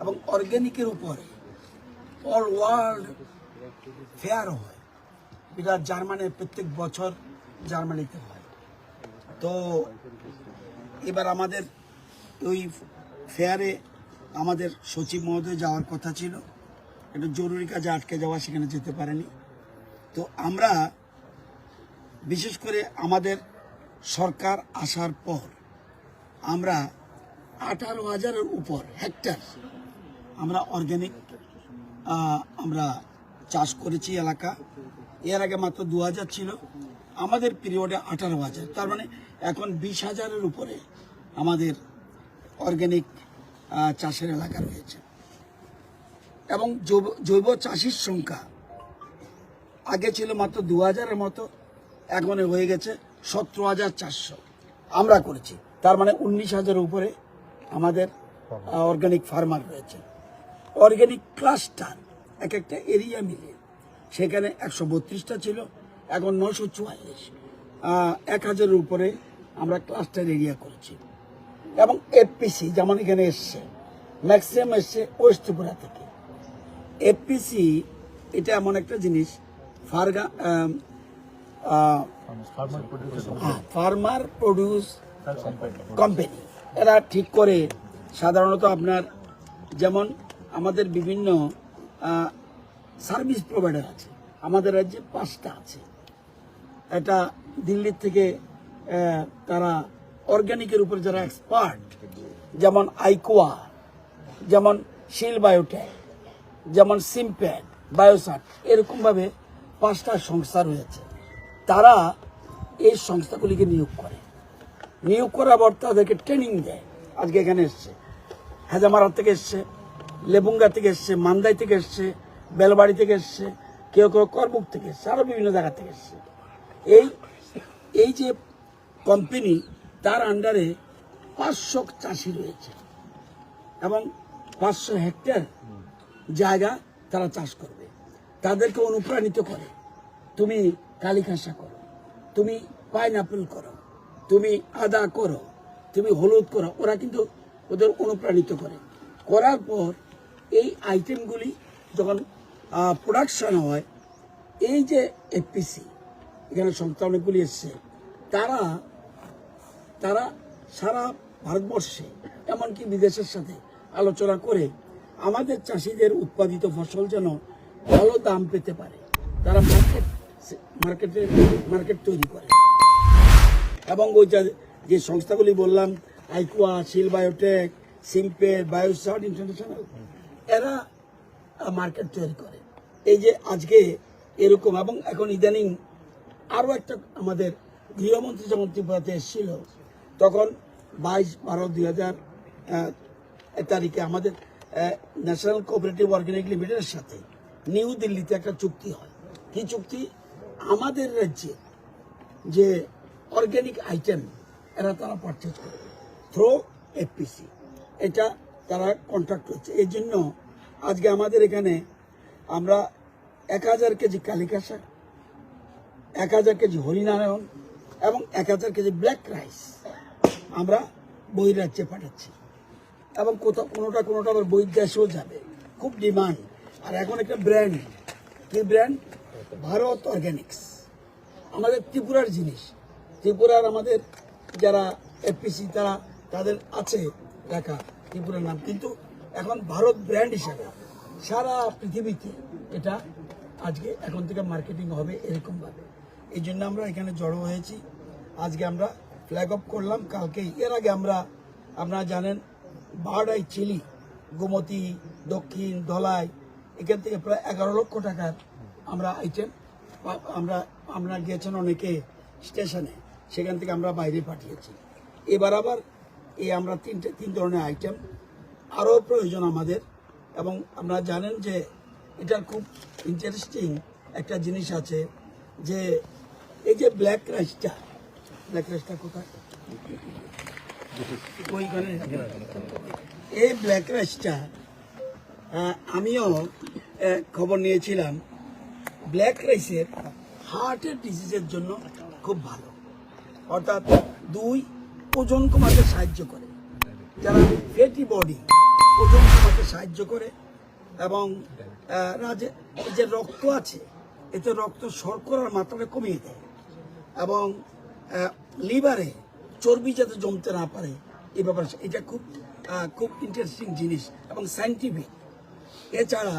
এবং অর্গ্যানিকের উপরে all world fair হয়। এটা জার্মানি প্রত্যেক বছর জার্মানিতে হয়। তো এবার আমাদের ওই ফেয়ারে আমাদের সচিব মহোদয় যাওয়ার কথা ছিল। একটু জরুরি কাজে আটকে যাওয়া সেখানে যেতে পারেনি। তো আমরা বিশেষ করে আমাদের সরকার আসার পর আমরা আঠারো হাজারের উপর হেক্টর আমরা অর্গ্যানিক আমরা চাষ করেছি এলাকা। এর আগে মাত্র দু হাজার ছিল। আমাদের পিরিয়ডে আঠারো হাজার। তার মানে এখন বিশ হাজারের উপরে আমাদের অর্গ্যানিক চাষের এলাকা রয়েছে। এবং জৈব- চাষির সংখ্যা আগে ছিল মাত্র দু হাজারের মতো, এখন হয়ে গেছে সতেরো হাজার চারশো। আমরা করেছি। তার মানে উনিশ হাজারের উপরে আমাদের অর্গানিক ফার্মার রয়েছে। অর্গানিক ক্লাস্টার এক একটা এরিয়া মিলে সেখানে একশো বত্রিশটা ছিল, এখন নশো চুয়াল্লিশ। এক হাজারের উপরে আমরা ক্লাস্টার এরিয়া করেছি। এবং এফপিসি যেমন এখানে এসছে ম্যাক্সিমাম এসছে ওয়েস্ট ত্রিপুরা থেকে এফপিসি এটা এমন একটা জিনিস ফার্গা ফার্মার প্রডিউস কোম্পানি এরা ঠিক করে, সাধারণত আপনার যেমন আমাদের বিভিন্ন সার্ভিস প্রোভাইডার আছে। আমাদের রাজ্যে পাঁচটা আছে। এটা দিল্লির থেকে তারা অর্গানিকের উপর যারা এক্সপার্ট যেমন আইকোয়া যেমন শিল বায়োটেক যেমন সিমপ্যাড বায়োসাট এরকমভাবে পাঁচটা সংস্থা রয়েছে। তারা এই সংস্থাগুলিকে নিয়োগ করে। নিয়োগ করার পর তাদেরকে ট্রেনিং দেয়। আজকে এখানে এসছে। হাজামারা থেকে এসছে। লেবুঙ্গা থেকে এসছে, মান্দাই থেকে এসছে, বেলবাড়ি থেকে এসছে, কেউ কেউ করবুক থেকে এসছে আরও বিভিন্ন জায়গা থেকে এসছে। এই এই যে কোম্পানি তার আন্ডারে পাঁচশো চাষি রয়েছে এবং পাঁচশো হেক্টর জায়গা তারা চাষ করবে। তাদেরকে অনুপ্রাণিত করে। তুমি কালিখাসা করো, তুমি পাইনাপেল করো, তুমি আদা করো, তুমি হলুদ করো, ওরা কিন্তু ওদের অনুপ্রাণিত করে। করার পর এই আইটেমগুলি যখন প্রোডাকশান হয়, এই যে এফপিসি এখানে সংস্থা অনেকগুলি এসছে, তারা তারা সারা ভারতবর্ষে, এমনকি বিদেশের সাথে আলোচনা করে আমাদের চাষিদের উৎপাদিত ফসল যেন ভালো দাম পেতে পারে। তারা মার্কেট মার্কেটে মার্কেট তৈরি করে। এবং ওই যে- সংস্থাগুলি বললাম আইকুয়া শিল বায়োটেক সিম্পের বায়োসার্ট ইন্টারন্যাশনাল এরা মার্কেট তৈরি করে। এই যে আজকে এরকম এবং এখন ইদানিং আরও একটা আমাদের গৃহমন্ত্রী যখন ত্রিপুরাতে এসেছিল, তখন বাইশ বারো দুই হাজার তারিখে আমাদের ন্যাশনাল কোঅপারেটিভ অর্গানিক লিমিটেডের সাথে নিউ দিল্লিতে একটা চুক্তি হয়। কি চুক্তি? আমাদের রাজ্যে যে অর্গানিক আইটেম এরা তারা পারচেজ করে। থ্রো এফপিসি এটা তারা কন্ট্রাক্ট হচ্ছে এই জন্য আজকে আমাদের এখানে আমরা এক হাজার কেজি কালিকা শাক, এক হাজার কেজি হরিনারায়ণ এবং এক হাজার কেজি ব্ল্যাক রাইস আমরা বই বহিরাজ্যে পাঠাচ্ছি। এবং কোথাও কোনোটা কোনোটা আবার বহির্দেশেও যাবে। খুব ডিমান্ড আর এখন একটা ব্র্যান্ড কি ব্র্যান্ড ভারত অর্গ্যানিক্স আমাদের ত্রিপুরার জিনিস। ত্রিপুরার আমাদের যারা এফপিসি তারা, তাদের আছে। লেখা ত্রিপুরার নাম। কিন্তু এখন ভারত ব্র্যান্ড হিসাবে সারা পৃথিবীতে এটা আজকে এখন থেকে মার্কেটিং হবে এরকমভাবে। এই জন্য আমরা এখানে জড়ো হয়েছি। আজকে আমরা ফ্ল্যাগ অফ করলাম। কালকে, এর আগে আমরা, আপনারা জানেন বার্ড আই চিলি গোমতী, দক্ষিণ, ধলাই, এখান থেকে প্রায় এগারো লক্ষ টাকার আমরা আইটেম আমরা আমরা গিয়েছেন অনেকে স্টেশনে। সেখান থেকে আমরা বাইরে পাঠিয়েছি। এবার আবার এই আমরা তিনটে, তিন ধরনের আইটেম আরও প্রয়োজন আমাদের। এবং আমরা জানেন যে এটা খুব ইন্টারেস্টিং একটা জিনিস আছে যে এই যে ব্ল্যাক রাইসটা ব্ল্যাক রাইসটা কোথায়? এই ব্ল্যাক রাইসটা আমিও খবর নিয়েছিলাম। ব্ল্যাক রাইসের হার্টের ডিজিজের জন্য খুব ভালো। অর্থাৎ দুই ওজন কমাতে সাহায্য করে। যারা ফেটি বডি ওজন কমাতে সাহায্য করে এবং যে রক্ত আছে, এতে রক্ত শর্করার মাত্রাটা কমিয়ে দেয় এবং লিভারে চর্বি যাতে জমতে না পারে এই ব্যাপারে এটা খুব খুব ইন্টারেস্টিং জিনিস এবং সাইন্টিফিক এছাড়া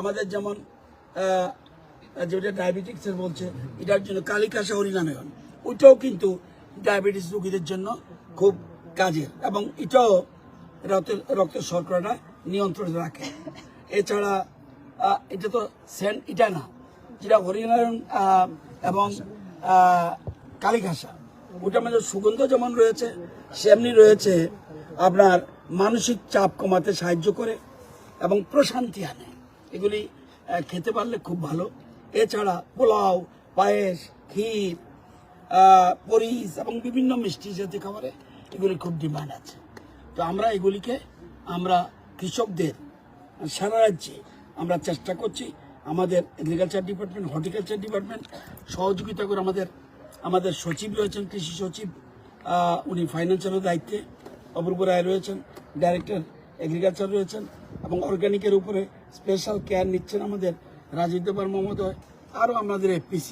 আমাদের যেমন যেটা ডায়াবেটিক্সের বলছে, এটার জন্য কালিকাশা হরিনারায়ণ ওইটাও কিন্তু ডায়াবেটিস রোগীদের জন্য খুব কাজের এবং এটাও রক্তের রক্তের শর্করাটা নিয়ন্ত্রণে রাখে। এছাড়া এটা তো সেন্ট এটা না, যেটা হরিনারায়ণ এবং কালীঘাসা ওটার মধ্যে সুগন্ধ যেমন রয়েছে, সেমনি রয়েছে আপনার মানসিক চাপ কমাতে সাহায্য করে এবং প্রশান্তি আনে। এগুলি খেতে পারলে খুব ভালো। এছাড়া পোলাও, পায়েস, ক্ষীর পরিস এবং বিভিন্ন মিষ্টি জাতীয় খাবারে এগুলি খুব ডিমান্ড আছে। তো আমরা এগুলিকে, আমরা কৃষকদের সারা রাজ্যে আমরা চেষ্টা করছি আমাদের এগ্রিকালচার ডিপার্টমেন্ট হর্টিকালচার ডিপার্টমেন্ট সহযোগিতা করে আমাদের আমাদের সচিব রয়েছেন, কৃষি সচিব উনি ফাইন্যান্সিয়ালের দায়িত্বে অপূর্ব রায় রয়েছেন ডাইরেক্টর এগ্রিকালচার রয়েছেন এবং অর্গানিকের উপরে স্পেশাল কেয়ার নিচ্ছেন আমাদের রাজীব দেবার মহোদয়, আরও আমাদের এফপিসি।